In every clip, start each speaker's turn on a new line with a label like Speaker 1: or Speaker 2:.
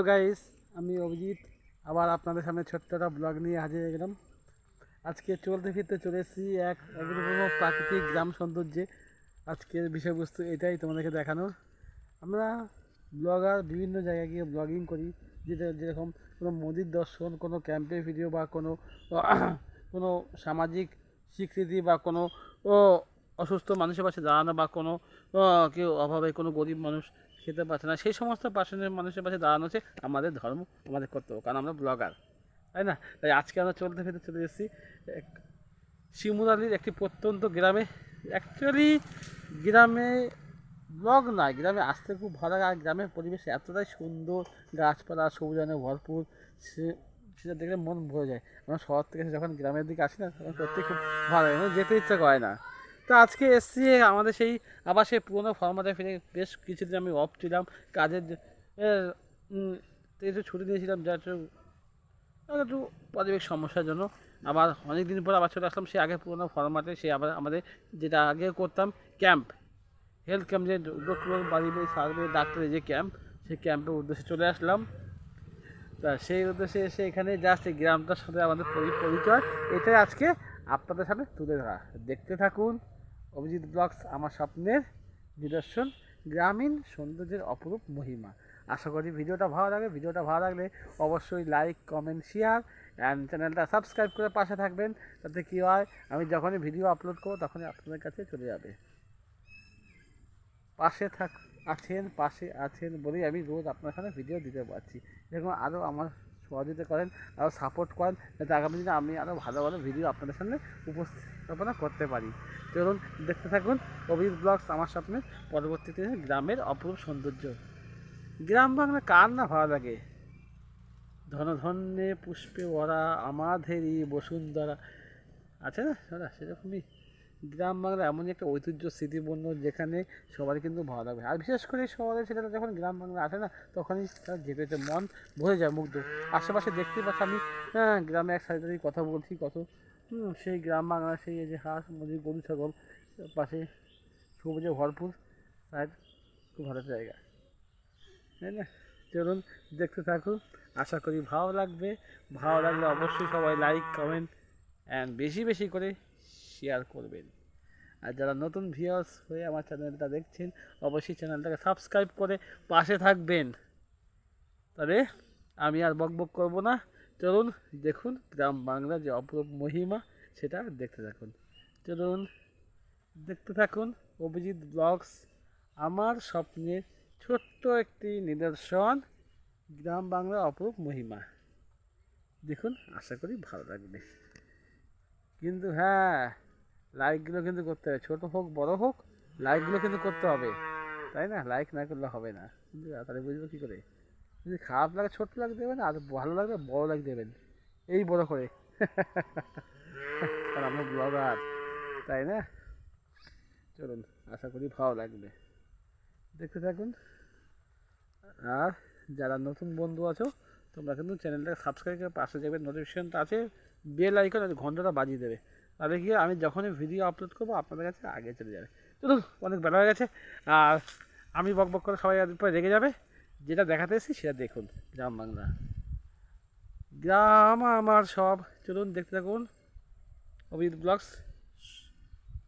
Speaker 1: Hello guys, আমি অভিজিৎ। আবার আপনাদের সামনে ছোট্ট একটা ব্লগ নিয়ে হাজির হয়ে গেলাম। আজকে চলতে ফিরতে চলে এসেছি এক অপূর্ব প্রাকৃতিক গ্রাম সৌন্দর্যে। আজকের বিষয়বস্তু এটাই তোমাদেরকে দেখানোর। আমরা ব্লগার বিভিন্ন জায়গায় গিয়ে ব্লগিং করি। যেটা যেরকম কোনো মন্দির দর্শন, কোনো ক্যাম্পের ভিডিও বা কোনো কোনো সামাজিক স্বীকৃতি বা কোনো অসুস্থ মানুষের পাশে দাঁড়ানো বা কোনো কেউ অভাবে কোনো গরিব মানুষ খেতে পারছে না। সেই সমস্ত পাশনের মানুষের পাশে দাঁড়ানো হচ্ছে আমাদের ধর্ম, আমাদের কর্তব্য, কারণ আমরা ব্লগার তাই না? তাই আজকে আমরা চলতে ফিরতে চলে এসেছি। শিমুরালির একটি প্রত্যন্ত গ্রামে। অ্যাকচুয়ালি গ্রামে ব্লগ নয় গ্রামে আসতে খুব ভালো লাগে। আর গ্রামের পরিবেশ এতটাই সুন্দর, গাছপালা সবুজানে ভরপুর, সে, সেটা দেখলে মন ভরে যায়। আমরা শহর থেকে যখন গ্রামের দিকে আসি না, তখন সত্যি খুব ভালো লাগে। যেতে ইচ্ছা করে না। তো আজকে এসছি আমাদের সেই আবার সেই পুরোনো ফর্মাটে ফিরে বেশ কিছুদিন আমি অফ ছিলাম। কাজের একটু ছুটি নিয়েছিলাম যা একটু একটু পারিবারিক সমস্যার জন্য। আবার অনেক দিন পর আবার চলে আসলাম সেই আগে পুরোনো ফর্মাটে সে আবার আমাদের যেটা আগে করতাম ক্যাম্প হেলথ ক্যাম্প যে ডক্টর বাড়ি সার্ভে ডাক্তারের যে ক্যাম্প সেই ক্যাম্পের উদ্দেশ্যে চলে আসলাম। তা সেই উদ্দেশ্যে এসে এখানে জাস্ট এই গ্রামটার সাথে আমাদের পরি- পরিচয়, এটাই আজকে আপনাদের সামনে তুলে ধরা। দেখতে থাকুন। অভিজিৎ ব্লগস, আমার স্বপ্নের নিদর্শন, গ্রামীণ সৌন্দর্যের অপরূপ মহিমা। আশা করি ভিডিওটা ভালো লাগে ভিডিওটা ভালো লাগলে অবশ্যই লাইক কমেন্ট শেয়ার অ্যান্ড চ্যানেলটা সাবস্ক্রাইব করে পাশে থাকবেন তাতে কী হয়, আমি যখনই ভিডিও আপলোড করব তখনই আপনাদের কাছে চলে যাবে। পাশে থাক, আছেন, পাশে আছেন বলেই আমি রোজ আপনার সামনে ভিডিও দিতে পারছি। দেখুন, আরও আমার সহযোগিতা করেন আরও সাপোর্ট করেন, যাতে আগামী দিনে আমি আরও ভালো ভালো ভিডিও আপনাদের সামনে উপস্থাপনা করতে পারি। চলুন দেখতে থাকুন অভিজিৎ ব্লগস আমার স্বপ্নে পরবর্তীতে গ্রামের অপরূপ সৌন্দর্য। গ্রাম বাংলা কার না ভালো লাগে? ধনধন্যে পুষ্পে ওরা আমাধেরি বসুন্ধরা। আছে না? সেরকমই। গ্রাম বাংলা এমনই একটা ঐতিহ্য স্মৃতিপূর্ণ যেখানে সবারই কিন্তু ভালো লাগবে আর বিশেষ করে শহরে ছেলেরা যখন গ্রাম বাংলা আসে না, তখনই তার যেতে যেতে মন ভরে যায় মুগ্ধ। আশেপাশে দেখতেই পাচ্ছি আমি হ্যাঁ গ্রামে এক সাইডে কথা বলছি, কত সেই গ্রাম বাংলা সেই যে হাঁস, মুরগি, গরু, ছাগল, পাশে সবুজে ভরপুর সাইড খুব ভালো জায়গা। তাই না? চলুন দেখতে থাকুন, আশা করি ভালো লাগবে। ভালো লাগলে অবশ্যই সবাই লাইক কমেন্ট অ্যান্ড বেশি বেশি করে শেয়ার করবেন। আর যারা নতুন ভিউয়ার্স হয়ে আমার চ্যানেলটা দেখছেন, অবশ্যই চ্যানেলটাকে সাবস্ক্রাইব করে পাশে থাকবেন। তবে আমি আর বক বক করব না। চলুন দেখুন গ্রাম বাংলা যে অপরূপ মহিমা, সেটা দেখতে থাকুন। চলুন দেখতে থাকুন অভিজিৎ ব্লগস আমার স্বপ্নের ছোট্ট একটি নিদর্শন, গ্রাম বাংলার অপরূপ মহিমা। দেখুন, আশা করি ভালো লাগবে। কিন্তু হ্যাঁ লাইকগুলো কিন্তু করতে হবে। ছোটো হোক, বড় হোক লাইকগুলো কিন্তু করতে হবে। তাই না? লাইক না করলে হবে না। কিন্তু তাহলে বুঝব কী করে? যদি খারাপ লাগে ছোট্ট লাগ দেবেন, আর ভালো লাগলে বড় লাগ দেবেন। এই বড় করে। কারণ আমরা ব্লগার তাই না? চলুন, আশা করি ভালো লাগবে। দেখতে থাকুন। আর যারা নতুন বন্ধু আছো, তোমরা কিন্তু চ্যানেলটাকে সাবস্ক্রাইব করে পাশে যাবে। নোটিফিকেশনটা আছে বেল আইকন আর ঘন্টাটা বাজিয়ে দেবে। তাহলে কি আমি যখনই ভিডিও আপলোড করব, আপনাদের কাছে আগে চলে যাবে। চলুন অনেক বেলা হয়ে গেছে। আর আমি বক বক করে সবাই পরে রেগে যাবে। যেটা দেখাতে এসেছি, সেটা দেখুন, গ্রাম বাংলা। গ্রাম আমার সব। চলুন, দেখতে থাকুন। অভিজিৎ ব্লগস।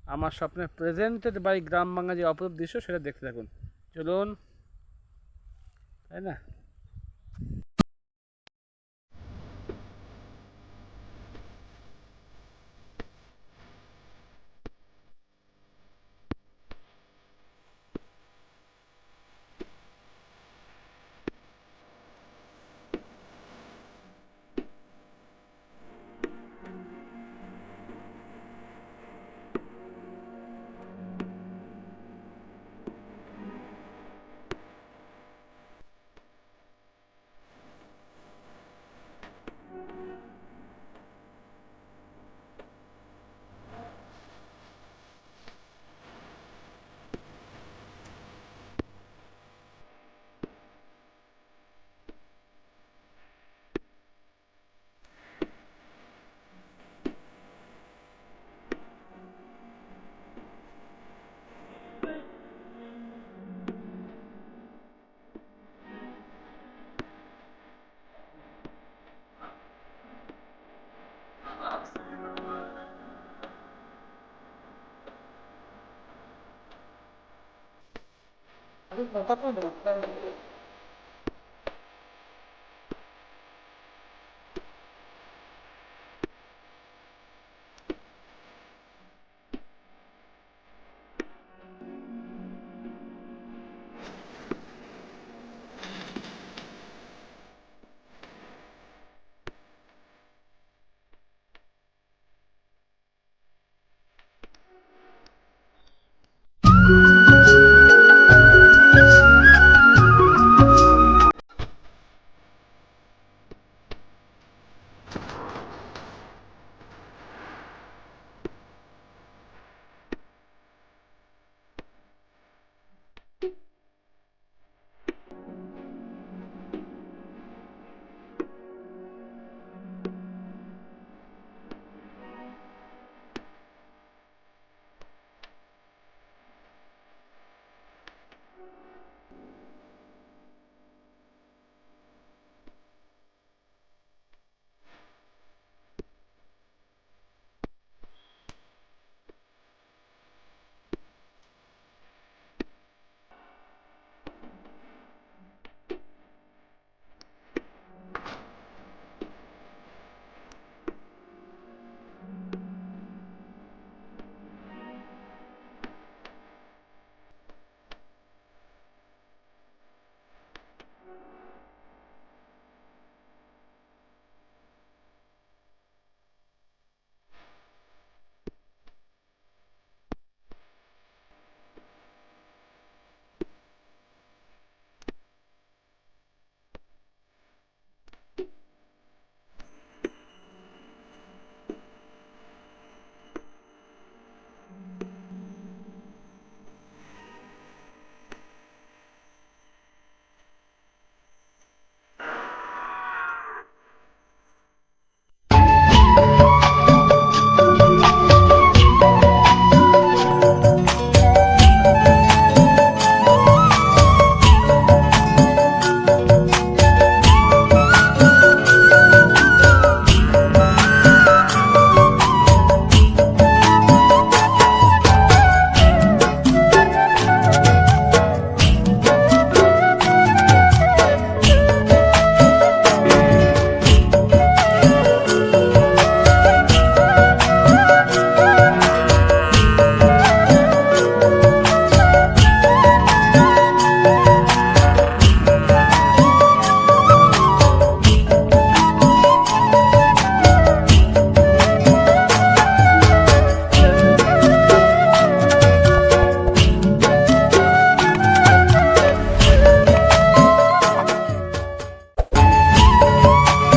Speaker 1: আমার স্বপ্নে প্রেজেন্টেড বাই গ্রাম বাংলা যে অপরূপ দৃশ্য, সেটা দেখতে থাকুন। চলুন, তাই না? 分かったんだろう。